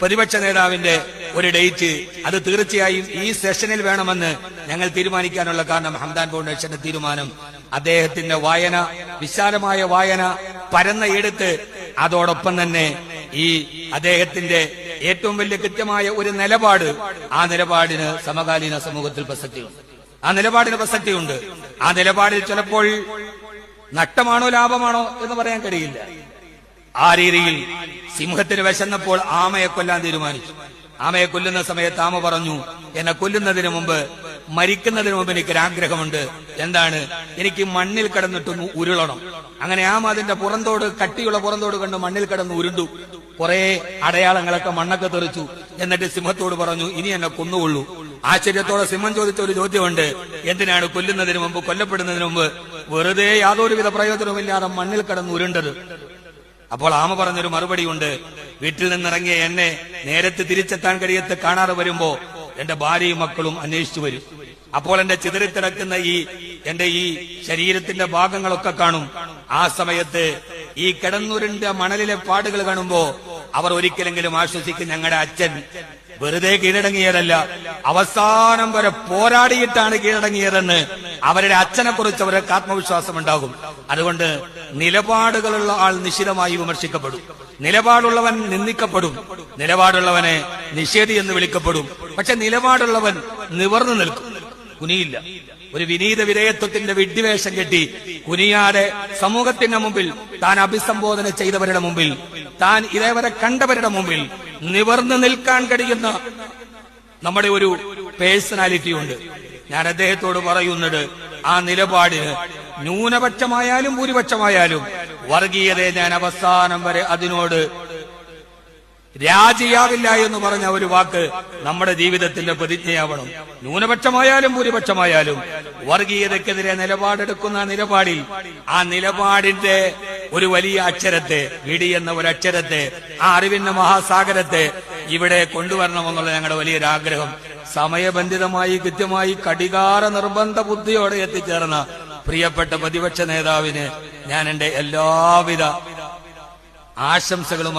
പ്രതിപക്ഷ നേതാവിന്റെ ഒരു ഡേറ്റ്. അത് തീർച്ചയായും ഈ സെഷനിൽ വേണമെന്ന് ഞങ്ങൾ തീരുമാനിക്കാനുള്ള കാരണം ഹംദാൻ ഫൗണ്ടേഷന്റെ തീരുമാനം. അദ്ദേഹത്തിന്റെ വായന വിശാലമായ വായന പരന്ന എടുത്ത് അതോടൊപ്പം തന്നെ ഈ അദ്ദേഹത്തിന്റെ ഏറ്റവും വലിയ കൃത്യമായ ഒരു നിലപാട് ആ നിലപാടിന് സമകാലീന സമൂഹത്തിൽ പ്രസക്തിയുണ്ട്. ആ നിലപാടിന് പ്രസക്തിയുണ്ട്. ആ നിലപാടിൽ ചിലപ്പോൾ നഷ്ടമാണോ ലാഭമാണോ എന്ന് പറയാൻ കഴിയില്ല. ആ രീതിയിൽ സിംഹത്തിന് വിശന്നപ്പോൾ ആമയെ കൊല്ലാൻ തീരുമാനിച്ചു. ആമയെ കൊല്ലുന്ന സമയത്ത് ആമ പറഞ്ഞു എന്നെ കൊല്ലുന്നതിന് മുമ്പ് മരിക്കുന്നതിന് മുമ്പ് എനിക്ക് ഒരാഗ്രഹമുണ്ട് എന്താണ്? എനിക്ക് മണ്ണിൽ കിടന്നിട്ടൊന്ന് ഉരുളണം. അങ്ങനെ ആമ അതിന്റെ പുറന്തോട് കട്ടിയുള്ള പുറന്തോട് കണ്ട് മണ്ണിൽ കിടന്ന് ഉരുണ്ടു. കുറെ അടയാളങ്ങളൊക്കെ മണ്ണൊക്കെ തെറിച്ചു. എന്നിട്ട് സിംഹത്തോട് പറഞ്ഞു ഇനി എന്നെ കൊന്നുകൊള്ളൂ. ആശ്ചര്യത്തോടെ സിംഹം ചോദിച്ച ഒരു ചോദ്യമുണ്ട്. എന്തിനാണ് കൊല്ലുന്നതിന് മുമ്പ് കൊല്ലപ്പെടുന്നതിന് മുമ്പ് വെറുതെ യാതൊരുവിധ പ്രയോജനവുമില്ലാതെ മണ്ണിൽ കിടന്ന് ഉരുണ്ടത്? അപ്പോൾ ആമ പറഞ്ഞൊരു മറുപടിയുണ്ട് വീട്ടിൽ നിന്നിറങ്ങിയ എന്നെ നേരത്തെ തിരിച്ചെത്താൻ കഴിയത്ത് കാണാതെ വരുമ്പോ എന്റെ ഭാര്യയും മക്കളും അന്വേഷിച്ചു വരും. അപ്പോൾ എന്റെ ചിതറിത്തിടക്കുന്ന ഈ എന്റെ ഈ ശരീരത്തിന്റെ ഭാഗങ്ങളൊക്കെ കാണും. ആ സമയത്ത് ഈ കിടന്നൂരിന്റെ മണലിലെ പാടുകൾ കാണുമ്പോ അവർ ഒരിക്കലെങ്കിലും ആശ്വസിക്കും ഞങ്ങളുടെ അച്ഛൻ വെറുതെ കീഴടങ്ങിയതല്ല. അവസാനം വരെ പോരാടിയിട്ടാണ് കീഴടങ്ങിയതെന്ന് അവരുടെ അച്ഛനെ കുറിച്ച് അവർക്ക് ആത്മവിശ്വാസം ഉണ്ടാകും. അതുകൊണ്ട് നിലപാടുകളുള്ള ആൾ നിശിതമായി വിമർശിക്കപ്പെടും. നിലപാടുള്ളവൻ നിന്ദിക്കപ്പെടും. നിലപാടുള്ളവനെ നിഷേധി എന്ന് വിളിക്കപ്പെടും. പക്ഷെ നിലപാടുള്ളവൻ നിവർന്നു നിൽക്കും. കുനിയില്ല. ഒരു വിനീത വിധേയത്വത്തിന്റെ വിഡ്ഢിവേഷം കെട്ടി കുനിയാതെ സമൂഹത്തിന്റെ മുമ്പിൽ താൻ അഭിസംബോധന ചെയ്തവരുടെ മുമ്പിൽ താൻ ഇതേവരെ കണ്ടവരുടെ മുമ്പിൽ നിവർന്നു നിൽക്കാൻ കഴിയുന്ന നമ്മുടെ ഒരു പേഴ്സണാലിറ്റി ഉണ്ട് ഞാൻ അദ്ദേഹത്തോട് പറയുന്നത് ആ നിലപാടിന് ന്യൂനപക്ഷമായാലും ഭൂരിപക്ഷമായാലും വർഗീയതയെ ഞാൻ അവസാനം വരെ അതിനോട് രാജിയാവില്ല എന്ന് പറഞ്ഞ ഒരു വാക്ക് നമ്മുടെ ജീവിതത്തിന്റെ പ്രതിജ്ഞയാവണം. ന്യൂനപക്ഷമായാലും ഭൂരിപക്ഷമായാലും വർഗീയതയ്ക്കെതിരെ നിലപാടെടുക്കുന്ന നിലപാടിൽ ആ നിലപാടിന്റെ ഒരു വലിയ അക്ഷരത്തെ വിടി എന്ന ഒരു അക്ഷരത്തെ ആ അറിവിന്റെ മഹാസാഗരത്തെ ഇവിടെ കൊണ്ടുവരണമെന്നുള്ള ഞങ്ങളുടെ വലിയൊരു ആഗ്രഹം സമയബന്ധിതമായി കൃത്യമായി കടികാര നിർബന്ധ ബുദ്ധിയോടെ എത്തിച്ചേർന്ന പ്രിയപ്പെട്ട പ്രതിപക്ഷ നേതാവിന് ഞാൻ എന്റെ എല്ലാവിധ ആശംസകളും.